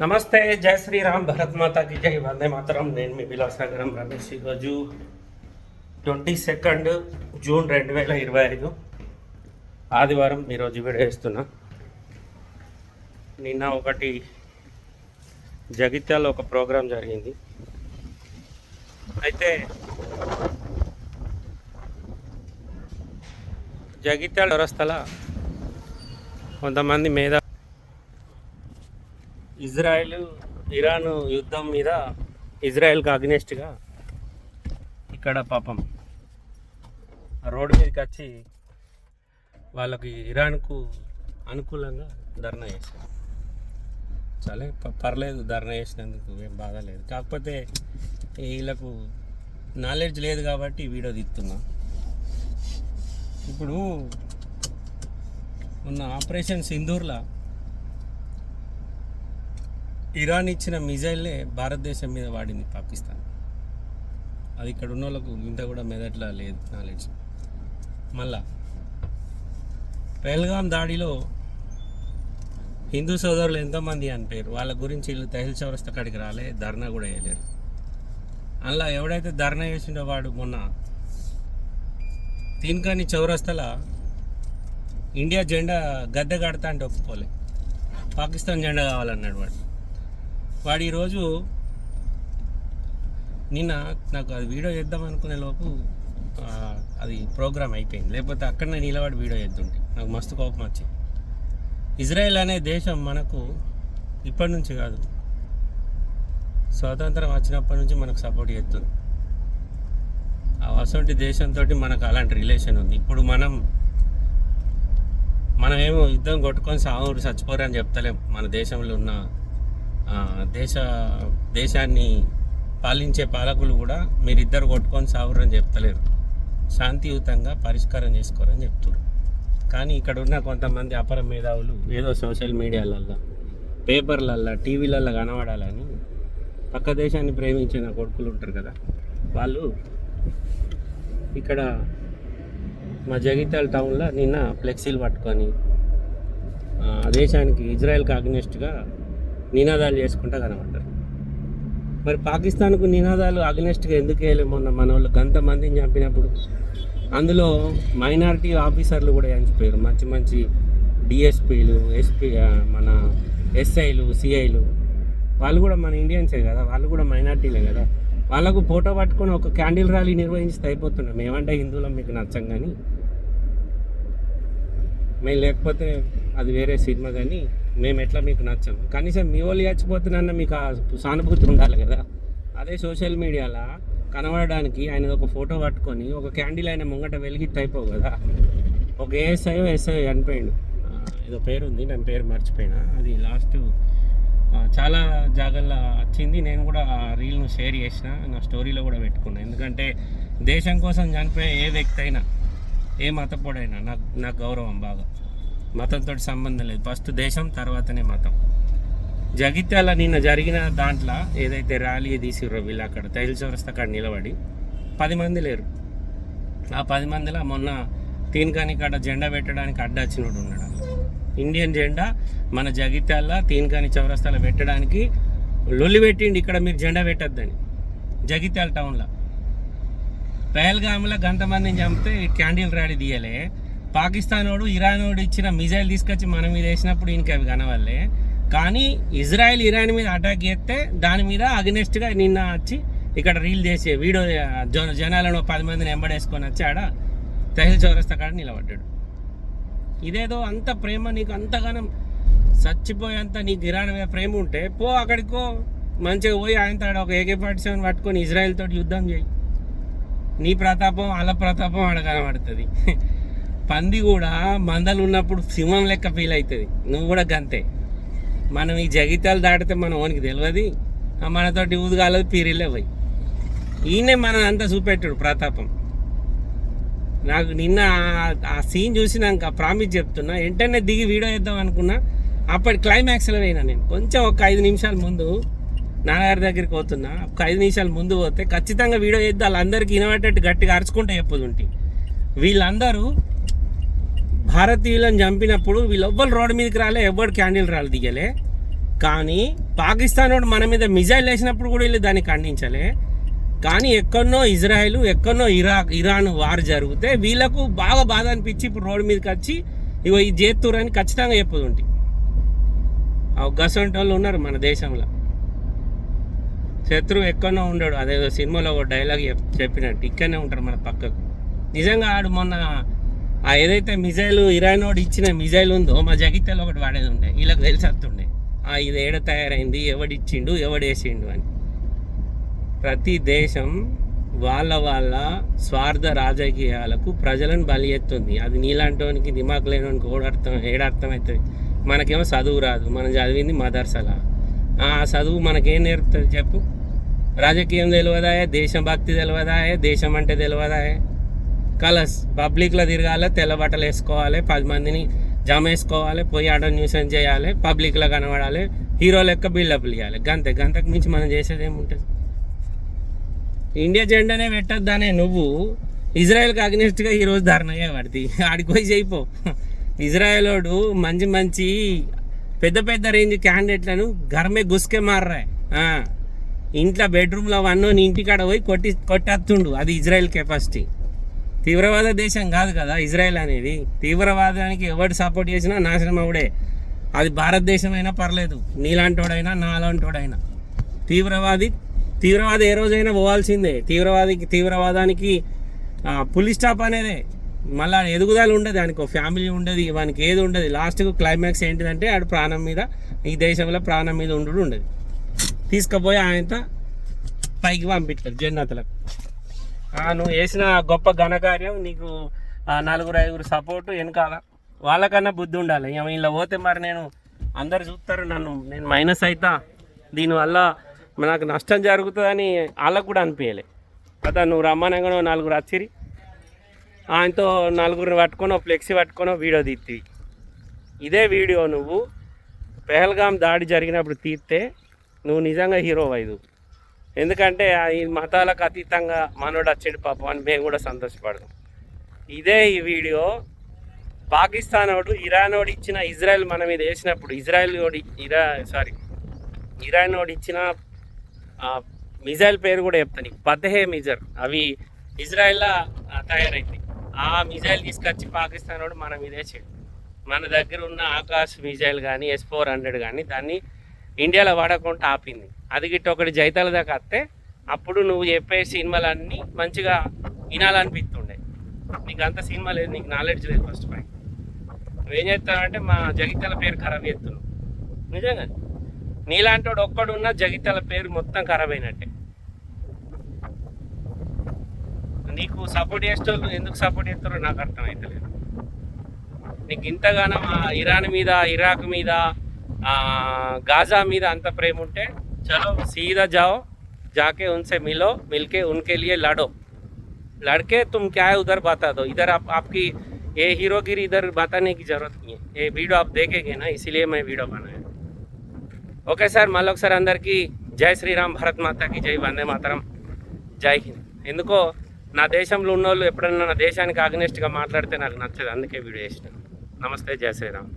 నమస్తే జై శ్రీరామ్ భరత్ మాతాకి జై. వందే మాతరం. నేను మీ విలాసాగరం రమేష్ ఈరోజు ట్వంటీ సెకండ్ జూన్ రెండు వేల ఇరవై ఐదు. ఆదివారం ఈరోజు వీడియో వేస్తున్నా నిన్న ఒకటి జగిత్యాల ఒక ప్రోగ్రాం జరిగింది. అయితే జగిత్యాల వ్యవస్థల కొంతమంది మేధా ఇజ్రాయెల్ ఇరాన్ యుద్ధం మీద ఇజ్రాయెల్కి అగ్నెస్ట్గా ఇక్కడ పాపం రోడ్డు మీదకి వచ్చి వాళ్ళకి ఇరాన్కు అనుకూలంగా ధర్నా చేశారు. చాలా పర్లేదు ధర్నా చేసినందుకు ఏం బాధ లేదు. కాకపోతే వీళ్ళకు నాలెడ్జ్ లేదు కాబట్టి వీడియో తీస్తున్నా. ఇప్పుడు ఉన్న ఆపరేషన్ సింధూర్లో ఇరాన్ ఇచ్చిన మిజైల్నే భారతదేశం మీద వాడింది పాకిస్తాన్. అది ఇక్కడ ఉన్న వాళ్ళకు ఇంత కూడా మెదట్లా లేదు నాలెడ్జ్. మళ్ళా పెహల్గాం దాడిలో హిందూ సోదరులు ఎంతోమంది అనిపారు వాళ్ళ గురించి వీళ్ళు తహిల్ చౌరస్తా కాడికి రాలే ధర్నా కూడా వేయలేరు. అందులో ఎవడైతే ధర్నా చేసిండో వాడు మొన్న తీన్కాని చౌరస్తల ఇండియా జెండా గద్దె కడతా అంటే ఒప్పుకోలే. పాకిస్తాన్ జెండా కావాలన్నాడు వాడు. వాడు ఈరోజు నిన్న నాకు అది వీడియో చేద్దాం అనుకునే లోపు అది ప్రోగ్రామ్ అయిపోయింది. లేకపోతే అక్కడనే నిలబడి వీడియో చేద్దుంటే. నాకు మస్తు కోపం వచ్చింది. ఇజ్రాయెల్ అనే దేశం మనకు ఇప్పటి నుంచి కాదు స్వాతంత్రం వచ్చినప్పటి నుంచి మనకు సపోర్ట్ చేస్తుంది. ఆ అసొంటి దేశంతో మనకు అలాంటి రిలేషన్ ఉంది. ఇప్పుడు మనం మనమేమో యుద్ధం కొట్టుకొని సాగురు చచ్చిపోరని అని చెప్తలేం. మన దేశంలో ఉన్న దేశ దేశాన్ని పాలించే పాలకులు కూడా మీరిద్దరు కొట్టుకొని సాగురని చెప్తలేరు. శాంతియుతంగా పరిష్కారం చేసుకోరని చెప్తున్నారు కానీ ఇక్కడ ఉన్న కొంతమంది అపర మేధావులు ఏదో సోషల్ మీడియాలల్లో పేపర్లల్లో టీవీలల్లో కనబడాలని పక్క దేశాన్ని ప్రేమించిన కొడుకులు ఉంటారు కదా వాళ్ళు ఇక్కడ మా జగిత్యాల టౌన్లో నిన్న ఫ్లెక్సీలు పట్టుకొని దేశానికి ఇజ్రాయెల్కి అగ్నెస్ట్గా నినాదాలు చేసుకుంటా కనబడ్డారు. మరి పాకిస్తాన్కు నినాదాలు అగ్నెస్ట్గా ఎందుకు వేయలేము మొన్న మన వాళ్ళు గంతమందిని చంపినప్పుడు అందులో మైనారిటీ ఆఫీసర్లు కూడా చనిపోయారు. మంచి మంచి డిఎస్పీలు ఎస్పీ మన ఎస్ఐలు సిఐలు. వాళ్ళు కూడా మన ఇండియన్సే కదా? వాళ్ళు కూడా మైనార్టీలే కదా? వాళ్ళకు ఫోటో పట్టుకొని ఒక క్యాండిల్ ర్యాలీ నిర్వహిస్తే అయిపోతున్నాం మేమంటే హిందువులం మీకు నచ్చం కానీ. మేము లేకపోతే అది వేరే సినిమా కానీ మేము ఎట్లా మీకు నచ్చాము కనీసం మీ వాళ్ళు చచ్చిపోతున్నా మీకు ఆ సానుభూతి ఉండాలి కదా? అదే సోషల్ మీడియాలో? కనబడడానికి ఆయన ఒక ఫోటో పట్టుకొని ఒక క్యాండిల్ ఆయన ముంగట వెలిగిట్ అయిపోవు కదా? ఒక ఏఎస్ఐ ఎస్ఐ చనిపోయిండు. ఏదో పేరు ఉంది నేను పేరు మర్చిపోయినా. అది లాస్ట్ చాలా జాగాల్లో వచ్చింది. నేను కూడా ఆ రీల్ను షేర్ చేసిన నా స్టోరీలో కూడా పెట్టుకున్నా. ఎందుకంటే దేశం కోసం చనిపోయే ఏ వ్యక్తి అయినా ఏ మతపోడైనా నాకు నాకు గౌరవం బాగా. మతంతో సంబంధం లేదు. ఫస్ట్ దేశం తర్వాతనే మతం. జగిత్యాల నిన్న జరిగిన దాంట్లో ఏదైతే ర్యాలీ తీసిర్రో వీళ్ళు అక్కడ తైల్ చౌరస్తా అక్కడ నిలబడి పది మంది లేరు. ఆ పది మందిలో మొన్న తీన్కాని కాడ జెండా పెట్టడానికి అడ్డొచ్చినోడు ఉన్నాడు ఇండియన్ జెండా మన జగిత్యాల తీన్కాని చౌరస్తాలో పెట్టడానికి లొల్లి పెట్టిండి ఇక్కడ మీరు జెండా పెట్టద్దని. జగిత్యాల టౌన్లో. పహల్గామ్లో గంతమందిని చంపితే క్యాండిల్ ర్యాలీ తీయలే. పాకిస్తాన్ వాడు ఇరాన్ వాడు ఇచ్చిన మిజైల్ తీసుకొచ్చి మన మీద వేసినప్పుడు ఈయనకి అవి కనవాలే కానీ ఇజ్రాయెల్ ఇరాన్ మీద అటాక్ చేస్తే దాని మీద అగనెస్ట్గా నిన్న వచ్చి ఇక్కడ రీల్ చేసి వీడియో జన జనాలను పది మందిని ఎంబడేసుకొని వచ్చి ఆడ తహిల్ చౌరస్తా కాడ నిలబడ్డాడు. ఇదేదో అంత ప్రేమ నీకు అంతగానం చచ్చిపోయేంత నీకు ఇరాన్ మీద ప్రేమ ఉంటే పో అక్కడికో మంచిగా పోయి ఆయన తాడు ఒక ఏకే ఫార్టీ సెవెన్ పట్టుకొని ఇజ్రాయెల్ తోటి యుద్ధం చేయి. నీ ప్రతాపం వాళ్ళ ప్రతాపం ఆడ కనబడుతుంది. పంది కూడా మందలు ఉన్నప్పుడు సింహం లెక్క ఫీల్ అవుతుంది. నువ్వు కూడా గంతే. మనం ఈ జగిత్యాలు దాటితే మన ఓనికి తెలియదు ఆ మనతోటి ఊదుగాలదు పీరిల్లే పోయి. ఈయనే మనం అంతా చూపెట్టాడు ప్రతాపం. నాకు నిన్న ఆ- సీన్ చూసినాక ప్రామిస్ చెప్తున్నా వెంటనే దిగి వీడియో వేద్దాం అనుకున్నా అప్పటి క్లైమాక్స్లో పోయినా నేను. కొంచెం ఒక ఐదు నిమిషాల ముందు నాన్నగారి దగ్గరికి పోతున్నా. ఒక ఐదు నిమిషాలు ముందు పోతే ఖచ్చితంగా వీడియో వేద్దాం. వాళ్ళందరికీ వినబట్టేట్టు గట్టిగా అరుచుకుంటే చెప్పుదుంటి వీళ్ళందరూ భారతీయులను చంపినప్పుడు వీళ్ళెవ్వరు రోడ్డు మీదకి రాలే ఎవ్వరు క్యాండిల్ రాలు దిగలే. కానీ పాకిస్తాన్ వాడు మన మీద మిజైల్ వేసినప్పుడు కూడా వీళ్ళు దాన్ని ఖండించలే. కానీ ఎక్కడనో ఇజ్రాయెల్ ఎక్కడనో ఇరాక్ ఇరాన్ వారు జరిగితే వీళ్ళకు బాగా బాధ అనిపించి ఇప్పుడు రోడ్డు మీదకి వచ్చి ఇగో ఈ చేత్తూరు అని ఖచ్చితంగా చెప్పదుంటి గసంటి వాళ్ళు ఉన్నారు మన దేశంలో. శత్రువు ఎక్కడో ఉండడు. అదేదో సినిమాలో ఒక డైలాగ్ చెప్పినట్టు ఇక్కడనే ఉంటారు మన పక్కకు. నిజంగా ఆడు మొన్న ఆ ఏదైతే మిజైల్ ఇరాన్ వాడు ఇచ్చిన మిజైల్ ఉందో మా జగిత్యాలో ఒకటి వాడేది ఉండే. వీళ్ళకి తెలిసత్తుండే ఆ ఇది ఏడ తయారైంది? ఎవడిచ్చిండు? ఎవడేసిండు అని. ప్రతి దేశం వాళ్ళ వాళ్ళ స్వార్థ రాజకీయాలకు ప్రజలను బలి ఎత్తుంది. అది నీలాంటోనికి దిమాకు లేనోనికి ఓడర్థం ఏడర్థమవుతుంది మనకేమో చదువు రాదు. మనం చదివింది మదర్సలా. ఆ చదువు మనకేం నేర్పుతుంది చెప్పు? రాజకీయం తెలియదాయే దేశభక్తి తెలియదాయే దేశం అంటే తెలియదాయే కలర్స్. పబ్లిక్లో తిరగాలి తెల్ల బట్టలు వేసుకోవాలి పది మందిని జమ వేసుకోవాలి పోయి ఆడ న్యూసెన్స్ చేయాలి పబ్లిక్లో కనబడాలి హీరో లెక్క బిల్డప్లు ఇవ్వాలి గంతే గంతకు మించి మనం చేసేది ఏముంటుంది? ఇండియా జెండానే పెట్టొద్దనే నువ్వు. ఇజ్రాయెల్కి అగ్నెస్ట్గా ఈరోజు ధర్నయ్యే వాడిది ఆడికి పోయి చేయిపో. ఇజ్రాయెలోడు మంచి మంచి పెద్ద పెద్ద రేంజ్ క్యాండిడేట్లను గర్మే గుస్కే మారరా. ఇంట్లో బెడ్రూమ్లో వన్ నీ ఇంటికాడ పోయి కొట్టి కొట్టేస్తుండు. అది ఇజ్రాయెల్ కెపాసిటీ తీవ్రవాద దేశం కాదు కదా ఇజ్రాయెల్ అనేది. తీవ్రవాదానికి ఎవడు సపోర్ట్ చేసినా నాశనం అవుడే. అది భారతదేశం అయినా పర్లేదు. నీలాంటోడైనా నాలాంటోడైనా. తీవ్రవాది తీవ్రవాది ఏ రోజైనా పోవాల్సిందే. తీవ్రవాదికి తీవ్రవాదానికి పులి స్టాప్ అనేదే. మళ్ళీ ఎదుగుదల ఉండదు ఆయనకు ఫ్యామిలీ ఉండదు వానికి ఏది ఉండదు. లాస్ట్కు క్లైమాక్స్ ఏంటిదంటే ఆడు ప్రాణం మీద ఈ దేశంలో ప్రాణం మీద ఉండడు ఉండదు. తీసుకుపోయి ఆయనతో పైకి పంపిస్తారు జన్నతలకు. నువ్వు చేసిన గొప్ప ఘనకార్యం నీకు నలుగురు ఐదుగురు సపోర్టు వెనకాల వాళ్ళకన్నా బుద్ధి ఉండాలి. ఇలా పోతే మరి నేను అందరు చూస్తారు నన్ను. నేను మైనస్ అవుతా దీనివల్ల నాకు నష్టం జరుగుతుందని వాళ్ళకు కూడా అనిపించలే కదా నువ్వు రమ్మనంగానో నలుగురు వచ్చిరి. ఆయనతో నలుగురిని పట్టుకొని ఫ్లెక్సీ పట్టుకొని వీడియో తీత్తి ఇదే వీడియో నువ్వు పెహల్గాం దాడి జరిగినప్పుడు తీస్తే నువ్వు నిజంగా హీరో వైదు. ఎందుకంటే ఈ మతాలకు అతీతంగా మనోడు వచ్చాడు పాపం అని మేము కూడా సంతోషపడదాం ఇదే ఈ వీడియో. పాకిస్తాన్ వాడు ఇరాన్ వాడు ఇచ్చిన ఇజ్రాయెల్ మన మీద వేసినప్పుడు ఇజ్రాయెల్ వాడు ఇరా సారీ ఇరాన్ వాడు ఇచ్చిన మిజైల్ పేరు కూడా చెప్తాను నీకు. పదహే మిజర్. అవి ఇజ్రాయెల్లో తయారైంది. ఆ మిజైల్ తీసుకొచ్చి పాకిస్తాన్ వాడు మన మీద వేసాడు. మన దగ్గర ఉన్న ఆకాశ్ మిజైల్ కానీ ఎస్ ఫోర్ హండ్రెడ్ కానీ దాన్ని ఇండియాలో వాడకుండా ఆపింది. అది గిట్ట ఒకటి జైతాల దాకా వస్తే అప్పుడు నువ్వు చెప్పే సినిమాలన్నీ మంచిగా వినాలనిపిస్తుండే. నీకు అంత సినిమా లేదు నీకు నాలెడ్జ్ లేదు ఫస్ట్ పాయింట్ నువ్వేం చేస్తావంటే మా జగిత్యాల పేరు ఖరాబ్ చేస్తున్నావు. నిజంగా? నీలాంటి వాడు ఒక్కడున్న జగిత్యాల పేరు మొత్తం ఖరాబ్ అయినట్టే. నీకు సపోర్ట్ చేసేటోళ్ళు ఎందుకు సపోర్ట్ చేస్తారో నాకు అర్థమవుతలేదు నీకు ఇంతగానో మా ఇరాన్ మీద ఇరాక్ మీద గాజా మీద అంత ప్రేమ ఉంటే చలో సీదా जाओ जाके उनसे मिलो मिलके उनके लिए लड़ो लड़के तुम क्या है उधर बता दो इधर आप आपकी ये हीरोगिरी इधर बताने की जरूरत नहीं है ये वीडियो आप देखेंगे ना इसीलिए मैं वीडियो बनाया ఓకే సార్ మళ్ళీ ఒకసారి అందరికీ జై శ్రీరామ్ భారత్ మాతాకి జై వందే మాతరం జై హింద్ ఎందుకో నా దేశంలో ఉన్నోళ్ళు ఎప్పుడన్నా నా దేశానికి అగ్నెస్ట్గా మాట్లాడితే నాకు నచ్చదు అందుకే వీడియో చేసిన నమస్తే జై శ్రీరామ్